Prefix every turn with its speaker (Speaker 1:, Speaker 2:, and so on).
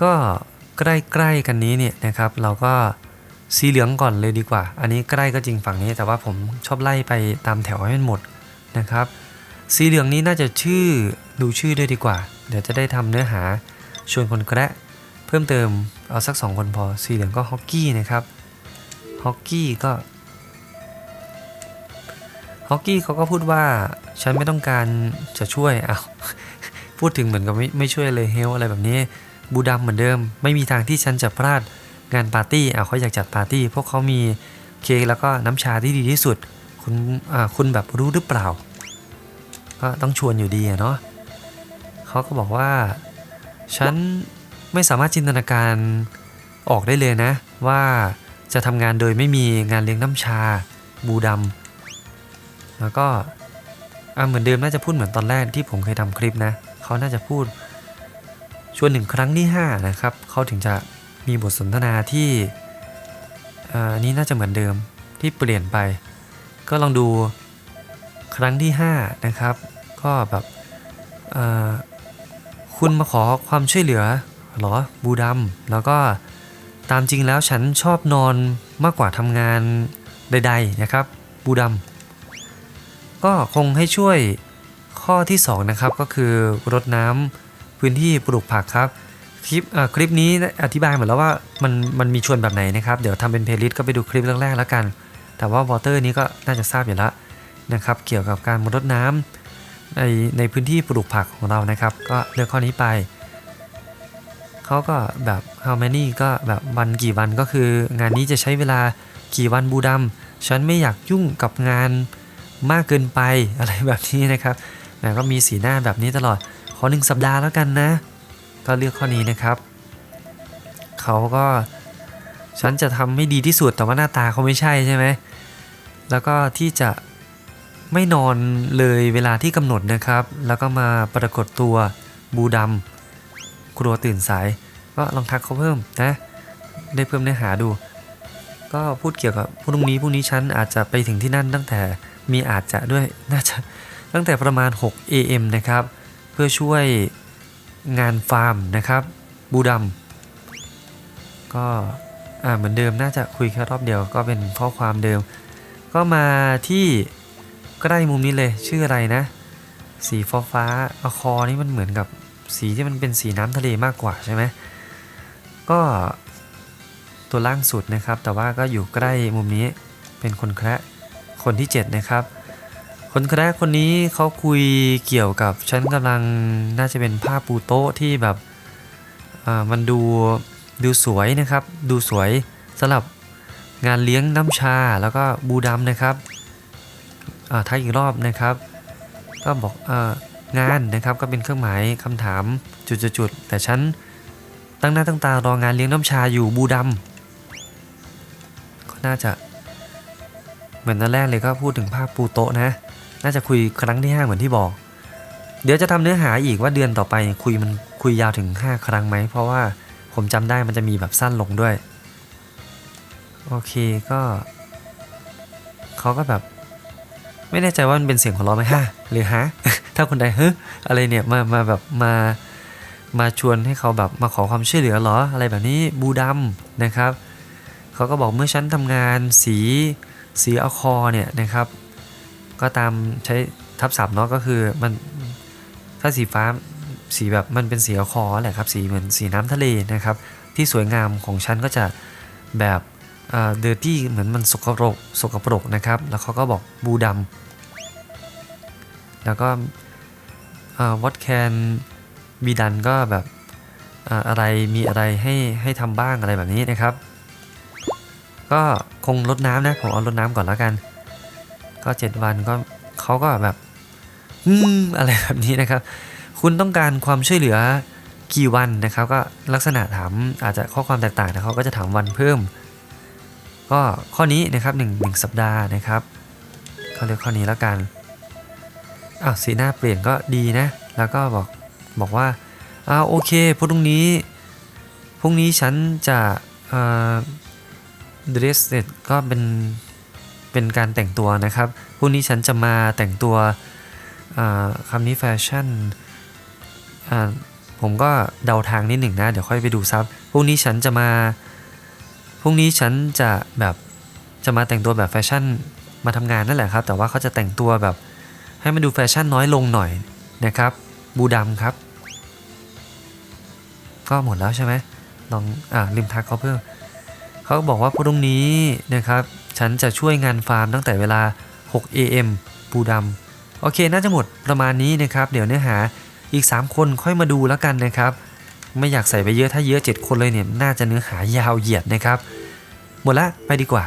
Speaker 1: ก็ใกล้ๆกันนี้เนี่ยนะครับ เราก็สีเหลืองก่อนเลยดีกว่า อันนี้ใกล้ก็จริงฝั่งนี้ แต่ว่าผมชอบไล่ไปตามแถวให้มันหมดนะครับ สีเหลืองนี้น่าจะชื่อดูชื่อด้วยดีกว่า เดี๋ยวจะได้ทำเนื้อหาชวนคนแกระเพิ่มเติมเอาสักสองคนพอ สีเหลืองก็ฮอกกี้นะครับฮอกกี้ก็ฮอกกี้เขาก็พูดว่าฉันไม่ต้องการจะช่วยอ้าวพูดถึงเหมือนกับไม่ไม่ช่วยเลยเฮลอะไรแบบนี้ บูดัมเหมือนเดิม ไม่มีทางที่ฉันจะพลาดงานปาร์ตี้อะเขาอยากจัดปาร์ตี้ พวกเขามีเค้กแล้วก็น้ำชาที่ดีที่สุด คุณคุณแบบรู้หรือเปล่า ก็ต้องชวนอยู่ดีเนาะเขาก็บอกว่า ฉันไม่สามารถจินตนาการออกได้เลยนะ ว่าจะทำงานโดยไม่มีงานเลี้ยงน้ำชา บูดำแล้วก็เหมือนเดิมน่าจะพูดเหมือนตอนแรกที่ผมเคยทำคลิปนะ เขาน่าจะพูด วนหนึ่งครั้งที่5นะครับเขาถึงจะมีบทสนทนาที่อ่าอันนี้น่าจะเหมือนเดิมที่เปลี่ยนไป ก็ลองดูครั้งที่5นะครับก็แบบคุณมาขอความช่วยเหลือหรอบูดำแล้วก็ตามจริงแล้วฉันชอบนอนมากกว่าทำงานใด ๆนะครับ บูดำก็คงให้ช่วยข้อที่ 2 นะครับก็คือรดน้ำ พื้นที่ปลูกผักครับ คลิปอ่าคลิปนี้อธิบายหมดแล้วว่ามันมันมีชวนแบบไหนนะครับ เดี๋ยวทำเป็นเพลย์ลิสต์ก็ไปดูคลิปแรกๆแล้วกัน แต่ว่าวอเตอร์นี้ก็น่าจะทราบอยู่แล้วนะครับ เกี่ยวกับการรดน้ำในในพื้นที่ปลูกผักของเรานะครับ ก็เลือกข้อนี้ไป เขาก็แบบ how many ก็แบบวันกี่วันก็คืองานนี้จะใช้เวลากี่วันบูดำฉันไม่อยากยุ่งกับงานมากเกินไปอะไรแบบนี้นะครับแต่ก็มีสีหน้าแบบนี้ตลอด อหนึ่งสัปดาห์แล้วกันนะ ก็เลือกข้อนี้นะครับ เขาก็ฉันจะทำให้ดีที่สุดแต่ว่าหน้าตาเขาไม่ใช่ใช่ไหมแล้วก็ที่จะไม่นอนเลยเวลาที่กำหนดนะครับ แล้วก็มาปรากฏตัวบูดำกลัวตื่นสาย ก็ลองทักเขาเพิ่มนะ ได้เพิ่มเนื้อหาดู ก็พูดเกี่ยวกับพรุ่งนี้พรุ่งนี้ฉันอาจจะไปถึงที่นั่นตั้งแต่มีอาจจะด้วยน่าจะตั้งแต่ประมาณ 6 AM นะครับ เพื่อช่วยงานฟาร์มนะครับบูดำก็อ่าเหมือนเดิมน่าจะคุยแค่รอบเดียวก็เป็นข้อความเดิม ก็มาที่ใกล้มุมนี้เลยชื่ออะไรนะ สีฟ้าฟ้าอคอนี่มันเหมือนกับสีที่มันเป็นสีน้ำทะเลมากกว่าใช่ไหมก็ตัวล่างสุดนะครับ แต่ว่าก็อยู่ใกล้มุมนี้เป็นคนแคระคนที่ 7 นะครับ คนแคระคนนี้เขาคุยเกี่ยวกับฉันกำลังน่าจะเป็นผ้าปูโต๊ะที่แบบอ่ามันดูดูสวยนะครับ ดูสวยสำหรับงานเลี้ยงน้ำชาแล้วก็บูดำนะครับอ่าท้ายอีกรอบนะครับ ก็บอกอางานนะครับก็เป็นเครื่องหมายคำถามจุดๆๆแต่ฉันตั้งหน้าตั้งตารองานเลี้ยงน้ำชาอยู่บูดำก็น่าจะเหมือนตอนแรกเลยก็พูดถึงภาพปูโต๊ะนะ น่าจะคุยครั้งที่5เหมือนที่บอก เดี๋ยวจะทำเนื้อหาอีกว่าเดือนต่อไปคุยมันคุยยาวถึง 5 ครั้งไหม เพราะว่าผมจำได้มันจะมีแบบสั้นลงด้วย โอเคก็เขาก็แบบ ไม่แน่ใจว่ามันเป็นเสียงของเราไหมฮะหรือฮะถ้าคนใดเฮ้ยอะไรเนี่ยมามาแบบมามาชวนให้เขาแบบมาขอความช่วยเหลือหรออะไรแบบนี้บูดำนะครับเขาก็บอกเมื่อฉันทำงานสีสีเอาคอเนี่ยนะครับ ก็ตามใช้ทับศัพท์เนาะก็คือมันถ้าสีฟ้าสีแบบมันเป็นสีอคอแหละครับสีเหมือนสีน้ำทะเลนะครับ ที่สวยงามของฉันก็จะแบบเดอร์ตี้เหมือนมันสกปรกสกปรกนะครับ แล้วเขาก็บอกบูดำแล้วก็ what can be done ก็แบบออะไรมีอะไรให้ให้ทำบ้างอะไรแบบนี้นะครับ ก็คงลดน้ำนะผมเอาลดน้ำก่อนแล้วกัน ก็7วันก็เขาก็แบบ อืมอะไรแบบนี้นะครับ คุณต้องการความช่วยเหลือกี่วันนะครับ ก็ลักษณะถามอาจจะข้อความแตกต่างนะเขาก็จะถามวันเพิ่ม ก็ข้อนี้นะครับ1 1สัปดาห์นะครับเขาเรียกข้อนี้แล้วกันอ้าวสีหน้าเปลี่ยนก็ดีนะ แล้วก็บอกบอกว่าอ้าวโอเคพรุ่งนี้พรุ่งนี้ฉันจะเอ่อ dress เสร็จก็เป็น เป็นการแต่งตัวนะครับพรุ่งนี้ฉันจะมาแต่งตัวคำนี้แฟชั่นผมก็เดาทางนิดหนึ่งนะ เดี๋ยวค่อยไปดูซับพรุ่งนี้ฉันจะมาพรุ่งนี้ฉันจะแบบจะมาแต่งตัวแบบแฟชั่นมาทำงานนั่นแหละครับ แต่ว่าเขาจะแต่งตัวแบบให้มันดูแฟชั่นน้อยลงหน่อยนะครับ บูดำครับ ก็หมดแล้วใช่ไหมลองอ่าลืมทักเขาเพิ่มเขาบอกว่าพรุ่งนี้นะครับ ฉันจะช่วยงานฟาร์มตั้งแต่เวลา 6 AM ปูดำโอเค น่าจะหมดประมาณนี้นะครับ เดี๋ยวเนื้อหาอีก 3 คนค่อยมาดูแล้วกันนะครับ ไม่อยากใส่ไปเยอะถ้าเยอะ 7 คนเลยเนี่ย น่าจะเนื้อหายาวเหยียดนะครับ หมดละ ไปดีกว่า